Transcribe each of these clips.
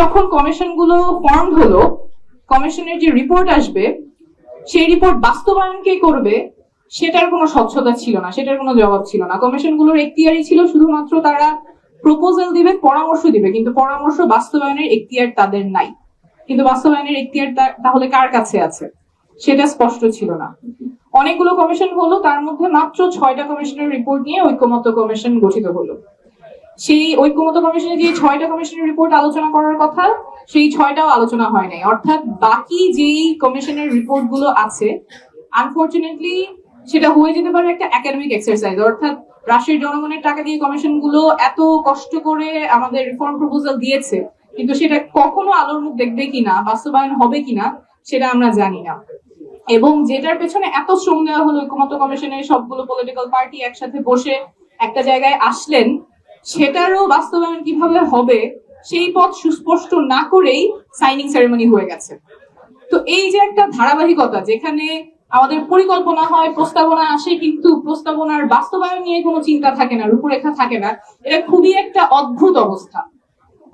যখন কমিশনগুলো ফর্ম হলো কমিশনের যে রিপোর্ট আসবে, সেই রিপোর্ট বাস্তবায়ন কে করবে, সেটার কোনো স্বচ্ছতা ছিল না, সেটার কোনো জবাব ছিল না। কমিশনগুলোর এখতিয়ারই ছিল শুধুমাত্র তারা প্রপোজাল দিবে, পরামর্শ দিবে, কিন্তু পরামর্শ বাস্তবায়নের এখতিয়ার তাদের নাই। কিন্তু বাস্তবায়নের এখতিয়ার তাহলে কার কাছে আছে? সেটা স্পষ্ট ছিল না। অনেকগুলো কমিশন হলো, তার মধ্যে মাত্র ছয়টা কমিশনের রিপোর্ট নিয়ে ঐক্যমত্য কমিশন গঠিত হলো। সেই ঐক্যমত কমিশনে যে ছয়টা কমিশনের রিপোর্ট আলোচনা করার কথা, সেই ছয়টাও আলোচনা হয় নাই। অর্থাৎ বাকি যেই কমিশনের রিপোর্টগুলো আছে আনফরচুনেটলি সেটা হয়ে যেতে পারে একটা একাডেমিক এক্সারসাইজ অর্থাৎ রাষ্ট্রের জনগণের টাকা দিয়ে কমিশনগুলো এত কষ্ট করে আমাদের রিফর্ম প্রপোজাল দিয়েছে, কিন্তু সেটা কখনো আলোর মুখ দেখবে কিনা, বাস্তবায়ন হবে কিনা, সেটা আমরা জানি না। এবং যেটার পেছনে এত শ্রম দেওয়া হলো ঐক্যমত কমিশনের সবগুলো পলিটিক্যাল পার্টি একসাথে বসে একটা জায়গায় আসলেন সেটারও বাস্তবায়ন কীভাবে হবে, সেই পথ সুস্পষ্ট না করেই সাইনিং সেরেমনি হয়ে গেছে। তো এই যে একটা ধারাবাহিকতা, যেখানে আমাদের পরিকল্পনা হয়, প্রস্তাবনা আসে, কিন্তু প্রস্তাবনার বাস্তবায়ন নিয়ে কোনো চিন্তা থাকে না, রূপরেখা থাকে না, এটা খুবই একটা অদ্ভুত অবস্থা।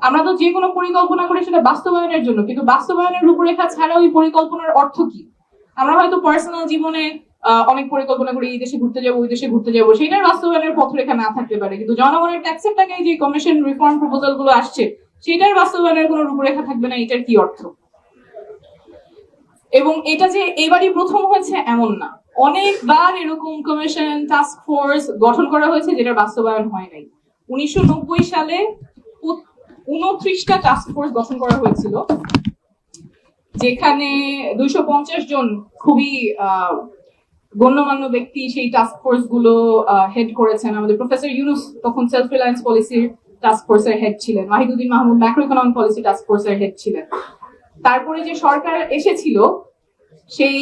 আমরা তো যে কোনো পরিকল্পনা করি সেটা বাস্তবায়নের জন্য, কিন্তু বাস্তবায়নের রূপরেখা ছাড়া ওই পরিকল্পনার অর্থ কি? আমরা হয়তো পার্সোনাল জীবনে অনেক পরিকল্পনা করে এই দেশে ঘুরতে যাব, ওই দেশে ঘুরতে যাব। সেটার বাস্তবায়নের পথরেখা না থাকতে পারে। কিন্তু জনগণের ট্যাক্সের টাকায় যে কমিশন রিফর্ম প্রপোজালগুলো আসছে, সেটার বাস্তবায়নের কোনো রূপরেখা থাকবে না, এটার কি অর্থ? এবং এটা যে এবারই প্রথম হয়েছে, এমন না। অনেকবার এরকম কমিশন টাস্ক ফোর্স গঠন করা হয়েছে যেটা বাস্তবায়ন হয় নাই। উনিশশো নব্বই সালে উনত্রিশটা টাস্ক ফোর্স গঠন করা হয়েছিল, যেখানে দুইশো পঞ্চাশ জন খুবই গণ্যমান্য ব্যক্তি সেই টাস্ক ফোর্সগুলো হেড করেছেন। আমাদের প্রফেসর ইউনুস তখন সেলফ রিলায়েন্স পলিসির টাস্ক ফোর্সের হেড ছিলেন। Mahiduddin Mahmud macro economic policy task ফোর্সের হেড ছিলেন। তারপরে যে সরকার এসেছিল, সেই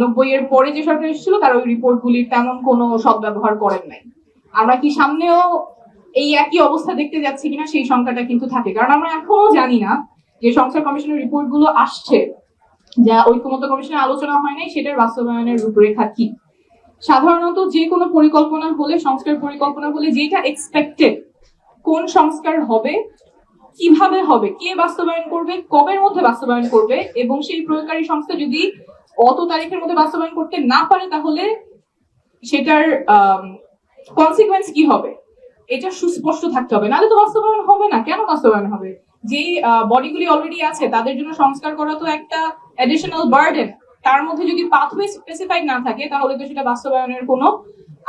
নব্বই এর পরে যে সরকার এসেছিল, তারা ওই রিপোর্ট গুলির তেমন কোনো সদ্ব্যবহার করেন নাই। আমরা কি সামনেও এই একই অবস্থা দেখতে যাচ্ছি কিনা সেই সংখ্যাটা কিন্তু থাকে। কারণ আমরা এখনও জানি না যে সংস্কার কমিশনের রিপোর্টগুলো আসছে। যা ঐক্যমত্য কমিশনে আলোচনা হয় নাই, সেটার বাস্তবায়নের রূপরেখা কি? সাধারণত যে কোনো পরিকল্পনা হলে, সংস্কার পরিকল্পনা হলে যেটা এক্সপেক্টেড কোন সংস্কার হবে, কীভাবে হবে, কে বাস্তবায়ন করবে, কবের মধ্যে বাস্তবায়ন করবে, এবং সেই প্রয়োগকারী সংস্থা যদি অত তারিখের মধ্যে বাস্তবায়ন করতে না পারে, তাহলে সেটার কনসিকুয়েন্স কি হবে? এটা সুস্পষ্ট থাকতে হবে। নাহলে তো বাস্তবায়ন হবে না। কেন বাস্তবায়ন হবে? যেই বডিগুলি অলরেডি আছে, তাদের জন্য সংস্কার করা তো একটা অ্যাডিশনাল বার্ডেন তার মধ্যে যদি পাথওয়ে স্পেসিফাইড না থাকে, তাহলে তো সেটা বাস্তবায়নের কোনো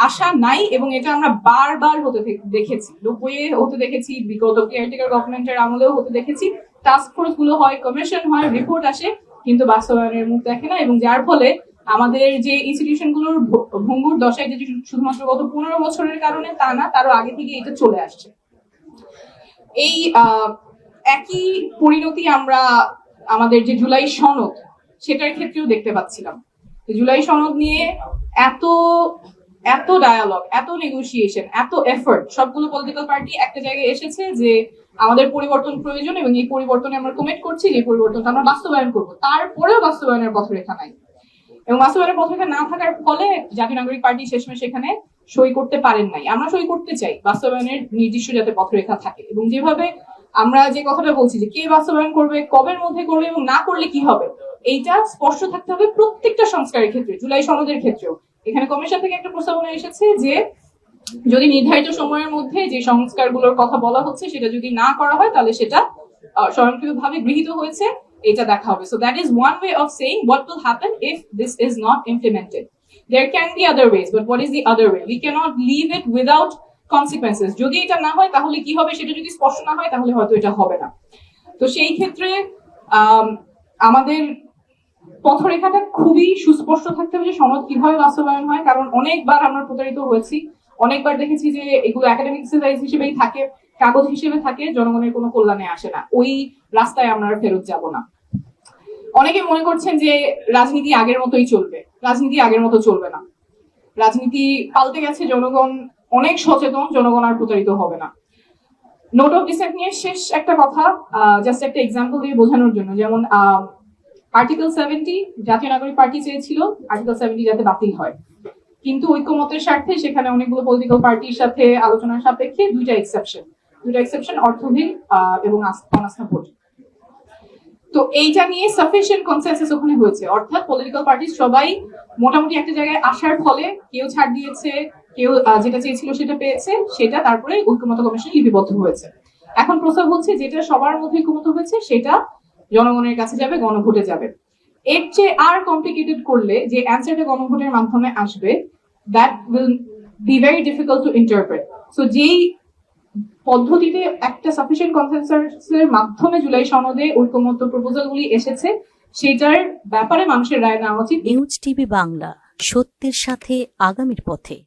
আশা নাই এবং এটা আমরা বারবার হতে দেখেছি। নব্বই হতে দেখেছি, বিগত কেয়ারটেকার গভর্নমেন্টের আমলেও হতে দেখেছি। টাস্ক ফোর্সগুলো হয় কমিশন হয় রিপোর্ট আসে, কিন্তু বাস্তবায়নের মুখ দেখে না এবং যার ফলে আমাদের যে ইনস্টিটিউশনগুলোর ভঙ্গুর দশায় যে শুধুমাত্র গত পনেরো বছরের কারণে তা না, তারও আগে থেকে এটা চলে আসছে। এই একই পরিণতি আমরা আমাদের যে জুলাই সনদ, সেটার ক্ষেত্রেও দেখতে পাচ্ছিলাম। জুলাই সনদ নিয়ে এত এত ডায়ালগ এত নেগোসিয়েশন এত এফর্ট সবগুলো পলিটিক্যাল পার্টি একটা জায়গায় এসেছে যে আমাদের পরিবর্তন প্রয়োজন এবং এই পরিবর্তনে আমরা কমিট করছি যে পরিবর্তনটা আমরা বাস্তবায়ন করব। তারপরেও বাস্তবায়নের পথরেখা নাই। এবং বাস্তবায়নের পথরেখা না থাকার ফলে জাতীয় নাগরিক পার্টি শেষমেশ সেখানে সই করতে পারেন নাই। আমরা সই করতে চাই বাস্তবায়নের নির্দিষ্ট যাতে পথরেখা থাকে এবং যেভাবে আমরা যে কথাটা বলছি যে কে বাস্তবায়ন করবে, কবের মধ্যে করবে এবং না করলে কি হবে, এইটা স্পষ্ট থাকতে হবে প্রত্যেকটা সংস্কারের ক্ষেত্রে, জুলাই সনদের ক্ষেত্রেও। এখানে কমিশন থেকে একটা প্রস্তাবনা এসেছে যে যদি নির্ধারিত সময়ের মধ্যে যে সংস্কারগুলোর কথা বলা হচ্ছে সেটা যদি না করা হয়, তাহলে সেটা স্বয়ংক্রিয়ভাবে গৃহীত হয়েছে, এটা দেখা হবে। So that is one way of saying what will happen if this is not implemented there can be other ways but what is the other way we cannot leave it without consequences যদি এটা না হয় তাহলে কি হবে? সেটা যদি স্পষ্ট না হয় তাহলে হয়তো এটা হবে না। তো সেই ক্ষেত্রে আম, আমাদের পথরেখাটা খুবই সুস্পষ্ট থাকতে হবে যে সনদ কীভাবে বাস্তবায়ন হয় কারণ অনেকবার আমরা প্রতারিত হয়েছি। অনেকবার দেখেছি যে এগুলো একাডেমিক এক্সারসাইজ হিসেবেই থাকে কাগজ হিসেবে থাকে জনগণের কোনো কল্যাণে আসে না। ওই রাস্তায় আমরা ফেরত যাব না। অনেকে মনে করছেন যে রাজনীতি আগের মতোই চলবে। রাজনীতি আগের মতো চলবে না। রাজনীতি পাল্টে গেছে, জনগণ অনেক সচেতন, জনগণ আর প্রতারিত হবে না। নোট অফ ডিসেন্ট নিয়ে শেষ একটা কথা জাস্ট একটা এক্সাম্পল দিয়ে বোঝানোর জন্য। যেমন আর্টিকেল সেভেন্টি জাতীয় নাগরিক পার্টি চেয়েছিল আর্টিকেল সেভেন্টি যাতে বাতিল হয়। কিন্তু ঐক্যমতের স্বার্থে সেখানে অনেকগুলো পলিটিক্যাল পার্টির সাথে আলোচনার সাপেক্ষে দুইটা এক্সেপশন দুইটা এক্সেপশন অর্থহীন এবং অনাস্থা ভোট। তো এইটা নিয়ে সাফিসিয়েন্ট কনসেন্সাস ওখানে হয়েছে। অর্থাৎ পলিটিক্যাল পার্টি সবাই মোটামুটি একটা জায়গায় আসার ফলে কেউ ছাড় দিয়েছে, কেউ যেটা চেয়েছিল সেটা পেয়েছে, সেটা তারপরে ঐক্যমত কমিশন লিপিবদ্ধ হয়েছে। এখন প্রস্তাব হচ্ছে, যেটা সবার মধ্যে ঐক্যমত হয়েছে, সেটা জনগণের কাছে যাবে, গণভোটে যাবে। এর চেয়ে আর কমপ্লিকেটেড করলে যে অ্যান্সারটা গণভোটের মাধ্যমে আসবে that will be very difficult to interpret so যেই পদ্ধতিতে একটা সাফিসিয়েন্ট কনসেন্সাসের মাধ্যমে জুলাই সনদে ঐক্যমত্য প্রপোজালগুলি এসেছে, সেটার ব্যাপারে মানুষের রায় নেওয়া উচিত। নিউজ টিভি বাংলা, সত্যের সাথে আগামীর পথে।